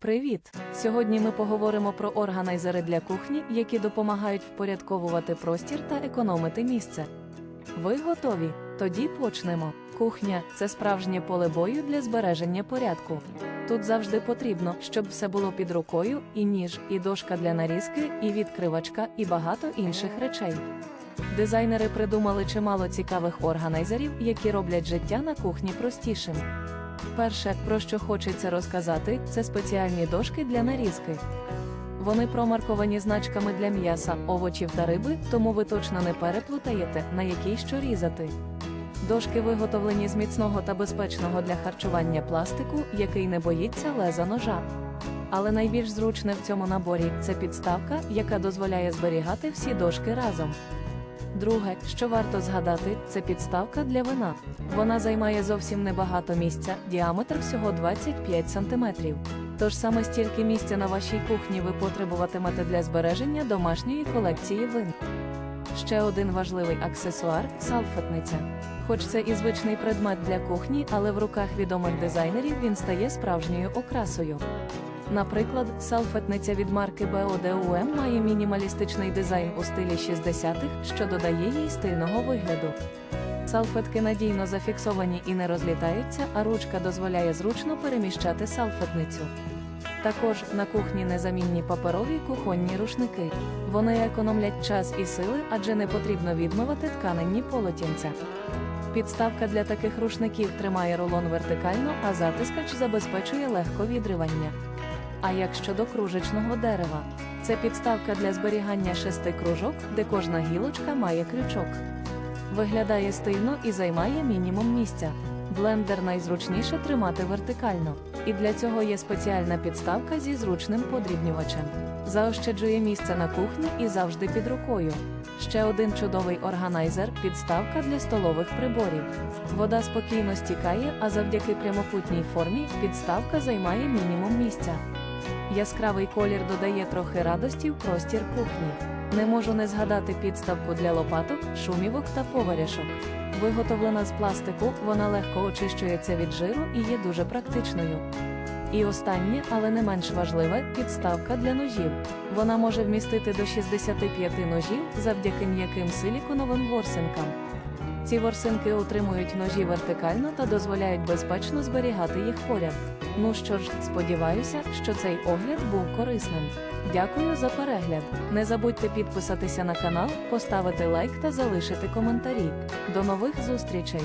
Привіт! Сьогодні ми поговоримо про органайзери для кухні, які допомагають впорядковувати простір та економити місце. Ви готові? Тоді почнемо. Кухня це справжнє поле бою для збереження порядку. Тут завжди потрібно, щоб все було під рукою, і ніж, і дошка для нарізки, і відкривачка, і багато інших речей. Дизайнери придумали чимало цікавих органайзерів, які роблять життя на кухні простішим. Перше, про що хочеться розказати, це спеціальні дошки для нарізки. Вони промарковані значками для м'яса, овочів та риби, тому ви точно не переплутаєте, на якій що різати. Дошки виготовлені з міцного та безпечного для харчування пластику, який не боїться леза ножа. Але найбільш зручне в цьому наборі це підставка, яка дозволяє зберігати всі дошки разом. Друге, що варто згадати, це підставка для вина. Вона займає зовсім небагато місця, діаметр всього 25 см. Тож саме стільки місця на вашій кухні ви потребуватимете для збереження домашньої колекції вин. Ще один важливий аксесуар салфетниця. Хоч це і звичний предмет для кухні, але в руках відомих дизайнерів він стає справжньою окрасою. Наприклад, салфетниця від марки BODUM має мінімалістичний дизайн у стилі 60-х, що додає їй стильного вигляду. Салфетки надійно зафіксовані і не розлітаються, а ручка дозволяє зручно переміщати салфетницю. Також на кухні незамінні паперові кухонні рушники. Вони економлять час і сили, адже не потрібно відмивати тканинні полотенця. Підставка для таких рушників тримає рулон вертикально, а затискач забезпечує легко відривання. А як щодо кружечного дерева, це підставка для зберігання шести кружок, де кожна гілочка має крючок. Виглядає стильно і займає мінімум місця. Блендер найзручніше тримати вертикально, і для цього є спеціальна підставка зі зручним подрібнювачем. Заощаджує місце на кухні і завжди під рукою. Ще один чудовий органайзер підставка для столових приборів. Вода спокійно стікає, а завдяки прямокутній формі підставка займає мінімум місця. Яскравий колір додає трохи радості в простір кухні. Не можу не згадати підставку для лопаток, шумівок та поваряшок. Виготовлена з пластику, вона легко очищується від жиру і є дуже практичною. І останнє, але не менш важливе, підставка для ножів. Вона може вмістити до 65 ножів завдяки м'яким силіконовим ворсинкам. Ці ворсинки утримують ножі вертикально та дозволяють безпечно зберігати їх поряд. Ну що ж, сподіваюся, що цей огляд був корисним. Дякую за перегляд. Не забудьте підписатися на канал, поставити лайк та залишити коментарі. До нових зустрічей!